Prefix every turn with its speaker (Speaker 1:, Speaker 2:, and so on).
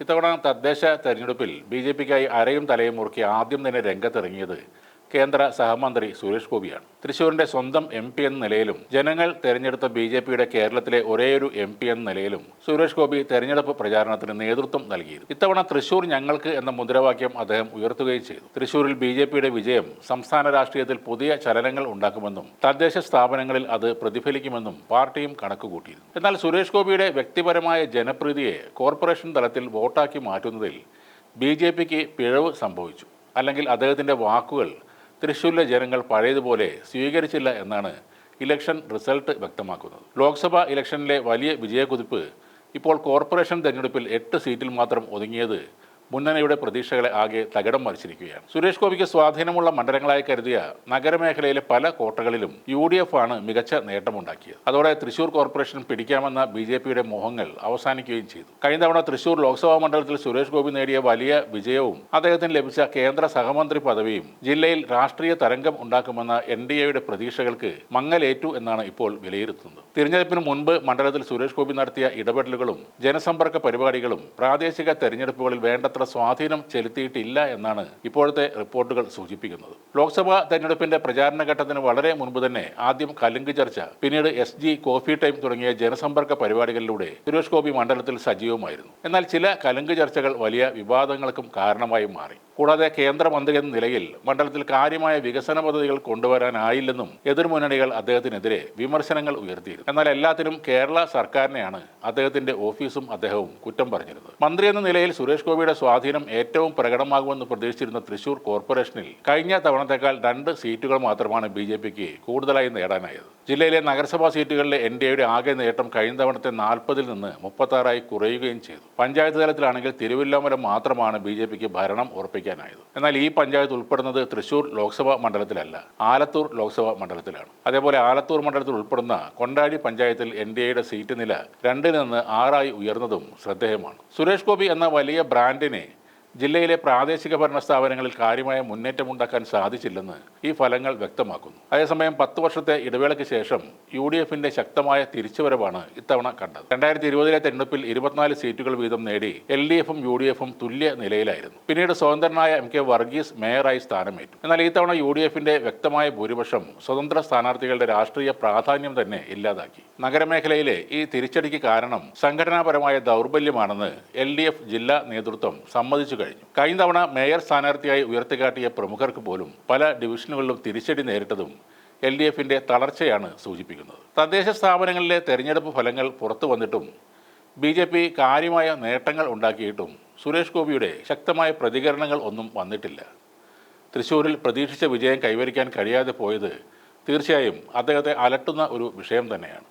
Speaker 1: ഇത്തവണ തദ്ദേശ തെരഞ്ഞെടുപ്പിൽ ബി ജെ പിക്കായി അരയും തലയും മുറുക്കി ആദ്യം തന്നെ രംഗത്തിറങ്ങിയത് കേന്ദ്ര സഹമന്ത്രി സുരേഷ് ഗോപിയാണ്. തൃശൂരിന്റെ സ്വന്തം എം പി എന്ന നിലയിലും ജനങ്ങൾ തെരഞ്ഞെടുത്ത ബി ജെ പിയുടെ കേരളത്തിലെ ഒരേയൊരു എം പി എന്ന നിലയിലും സുരേഷ് ഗോപി തെരഞ്ഞെടുപ്പ് പ്രചാരണത്തിന് നേതൃത്വം നൽകിയിരുന്നു. ഇത്തവണ തൃശൂർ ഞങ്ങൾക്ക് എന്ന മുദ്രാവാക്യം അദ്ദേഹം ഉയർത്തുകയും ചെയ്തു. തൃശൂരിൽ ബി ജെ പിയുടെ വിജയം സംസ്ഥാന രാഷ്ട്രീയത്തിൽ പുതിയ ചലനങ്ങൾ ഉണ്ടാക്കുമെന്നും തദ്ദേശ സ്ഥാപനങ്ങളിൽ അത് പ്രതിഫലിക്കുമെന്നും പാർട്ടിയും കണക്കുകൂട്ടിയിരുന്നു. എന്നാൽ സുരേഷ് ഗോപിയുടെ വ്യക്തിപരമായ ജനപ്രീതിയെ കോർപ്പറേഷൻ തലത്തിൽ വോട്ടാക്കി മാറ്റുന്നതിൽ ബി ജെ പിക്ക് പിഴവ് സംഭവിച്ചു. അല്ലെങ്കിൽ അദ്ദേഹത്തിന്റെ വാക്കുകൾ തൃശ്ശൂരിലെ ജനങ്ങൾ പഴയതുപോലെ സ്വീകരിച്ചില്ല എന്നാണ് ഇലക്ഷൻ റിസൾട്ട് വ്യക്തമാക്കുന്നത്. ലോക്സഭാ ഇലക്ഷനിലെ വലിയ വിജയക്കുതിപ്പ് ഇപ്പോൾ കോർപ്പറേഷൻ തെരഞ്ഞെടുപ്പിൽ എട്ട് സീറ്റിൽ മാത്രം ഒതുങ്ങിയത് മുന്നണിയുടെ പ്രതീക്ഷകളെ ആകെ തകിടം മറിച്ചിരിക്കുകയാണ്. സുരേഷ് ഗോപിക്ക് സ്വാധീനമുള്ള മണ്ഡലങ്ങളായി കരുതിയ നഗരമേഖലയിലെ പല കോട്ടകളിലും യു ഡി എഫ് ആണ് മികച്ച നേട്ടമുണ്ടാക്കിയത്. അതോടെ തൃശൂർ കോർപ്പറേഷൻ പിടിക്കാമെന്ന ബി ജെ പിയുടെ മോഹങ്ങൾ അവസാനിക്കുകയും ചെയ്തു. കഴിഞ്ഞ തവണ തൃശൂർ ലോക്സഭാ മണ്ഡലത്തിൽ സുരേഷ് ഗോപി നേടിയ വലിയ വിജയവും അദ്ദേഹത്തിന് ലഭിച്ച കേന്ദ്ര സഹമന്ത്രി പദവിയും ജില്ലയിൽ രാഷ്ട്രീയ തരംഗം ഉണ്ടാക്കുമെന്ന എൻ ഡി എയുടെ പ്രതീക്ഷകൾക്ക് മങ്ങലേറ്റു എന്നാണ് ഇപ്പോൾ വിലയിരുത്തുന്നത്. തിരഞ്ഞെടുപ്പിന് മുൻപ് മണ്ഡലത്തിൽ സുരേഷ് ഗോപി നടത്തിയ ഇടപെടലുകളും ജനസമ്പർക്ക പരിപാടികളും പ്രാദേശിക തെരഞ്ഞെടുപ്പുകളിൽ വേണ്ടത്ര സ്വാധീനം ചെലുത്തിയിട്ടില്ല എന്നാണ് ഇപ്പോഴത്തെ റിപ്പോർട്ടുകൾ സൂചിപ്പിക്കുന്നത്. ലോക്സഭാ തെരഞ്ഞെടുപ്പിന്റെ പ്രചാരണ ഘട്ടത്തിന് വളരെ മുൻപ് തന്നെ ആദ്യം കലുങ്ക് ചർച്ച പിന്നീട് എസ് ജി കോഫി ടൈം തുടങ്ങിയ ജനസമ്പർക്ക പരിപാടികളിലൂടെ സുരേഷ് ഗോപി മണ്ഡലത്തിൽ സജീവമായിരുന്നു. എന്നാൽ ചില കലുങ്ക് ചർച്ചകൾ വലിയ വിവാദങ്ങൾക്കും കാരണമായി മാറി. കൂടാതെ കേന്ദ്രമന്ത്രി എന്ന നിലയിൽ മണ്ഡലത്തിൽ കാര്യമായ വികസന പദ്ധതികൾ കൊണ്ടുവരാനായില്ലെന്നും എതിർമുന്നണികൾ അദ്ദേഹത്തിനെതിരെ വിമർശനങ്ങൾ ഉയർത്തിയിരുന്നു. എന്നാൽ എല്ലാത്തിനും കേരള സർക്കാരിനെയാണ് അദ്ദേഹത്തിന്റെ ഓഫീസും അദ്ദേഹവും കുറ്റം പറഞ്ഞിരുന്നത്. മന്ത്രി എന്ന നിലയിൽ സുരേഷ് ഗോപിയുടെ സ്വാധീനം ഏറ്റവും പ്രകടമാകുമെന്ന് പ്രതീക്ഷിച്ചിരുന്ന തൃശൂർ കോർപ്പറേഷനിൽ കഴിഞ്ഞ തവണത്തേക്കാൾ രണ്ട് സീറ്റുകൾ മാത്രമാണ് ബി ജെ പിക്ക് കൂടുതലായി നേടാനായത്. ജില്ലയിലെ നഗരസഭാ സീറ്റുകളിലെ എൻ ഡി എയുടെ ആകെ നേട്ടം കഴിഞ്ഞ തവണത്തെ നാൽപ്പതിൽ നിന്ന് മുപ്പത്താറായി കുറയുകയും ചെയ്തു. പഞ്ചായത്ത് തലത്തിലാണെങ്കിൽ തിരുവല്ലാമല മാത്രമാണ് ബി ജെ പിക്ക് ഭരണം ഉറപ്പിക്കാനായത് എന്നാൽ ഈ പഞ്ചായത്ത് ഉൾപ്പെടുന്നത് തൃശൂർ ലോക്സഭാ മണ്ഡലത്തിലല്ല ആലത്തൂർ ലോക്സഭാ മണ്ഡലത്തിലാണ്. അതേപോലെ ആലത്തൂർ മണ്ഡലത്തിൽ ഉൾപ്പെടുന്ന കൊണ്ടാടി പഞ്ചായത്തിൽ എൻ ഡി എയുടെ സീറ്റ് നില രണ്ടിൽ നിന്ന് ആറായി ഉയർന്നതും ശ്രദ്ധേയമാണ്. സുരേഷ് ഗോപി എന്ന വലിയ ബ്രാൻഡിനെ ജില്ലയിലെ പ്രാദേശിക ഭരണ സ്ഥാപനങ്ങളിൽ കാര്യമായ മുന്നേറ്റമുണ്ടാക്കാൻ സാധിച്ചില്ലെന്ന് ഈ ഫലങ്ങൾ വ്യക്തമാക്കുന്നു. അതേസമയം പത്ത് വർഷത്തെ ഇടവേളയ്ക്ക് ശേഷം യു ഡി എഫിന്റെ ശക്തമായ തിരിച്ചുവരവാണ് ഇത്തവണ കണ്ടത്. രണ്ടായിരത്തി ഇരുപതിലെ തെരഞ്ഞെടുപ്പിൽ ഇരുപത്തിനാല് സീറ്റുകൾ വീതം നേടി എൽ ഡി എഫും യു ഡി എഫും തുല്യ നിലയിലായിരുന്നു. പിന്നീട് സ്വതന്ത്രനായ എം കെ വർഗീസ് മേയറായി സ്ഥാനമേറ്റു. എന്നാൽ ഇത്തവണ യു ഡി എഫിന്റെ വ്യക്തമായ ഭൂരിപക്ഷം സ്വതന്ത്ര സ്ഥാനാർത്ഥികളുടെ രാഷ്ട്രീയ പ്രാധാന്യം തന്നെ ഇല്ലാതാക്കി. നഗരമേഖലയിലെ ഈ തിരിച്ചടിക്ക് കാരണം സംഘടനാപരമായ ദൗർബല്യമാണെന്ന് എൽ ജില്ലാ നേതൃത്വം സമ്മതിച്ചു കഴിഞ്ഞു. കഴിഞ്ഞ തവണ മേയർ സ്ഥാനാർത്ഥിയായി ഉയർത്തിക്കാട്ടിയ പ്രമുഖർക്ക് പോലും പല ഡിവിഷനുകളിലും തിരിച്ചടി നേരിട്ടതും എൽ ഡി എഫിന്റെ തളർച്ചയാണ് സൂചിപ്പിക്കുന്നത്. തദ്ദേശ സ്ഥാപനങ്ങളിലെ തെരഞ്ഞെടുപ്പ് ഫലങ്ങൾ പുറത്തു വന്നിട്ടും ബി ജെ പി കാര്യമായ നേട്ടങ്ങൾ ഉണ്ടാക്കിയിട്ടും സുരേഷ് ഗോപിയുടെ ശക്തമായ പ്രതികരണങ്ങൾ ഒന്നും വന്നിട്ടില്ല. തൃശ്ശൂരിൽ പ്രതീക്ഷിച്ച വിജയം കൈവരിക്കാൻ കഴിയാതെ പോയത് തീർച്ചയായും അദ്ദേഹത്തെ അലട്ടുന്ന ഒരു വിഷയം തന്നെയാണ്.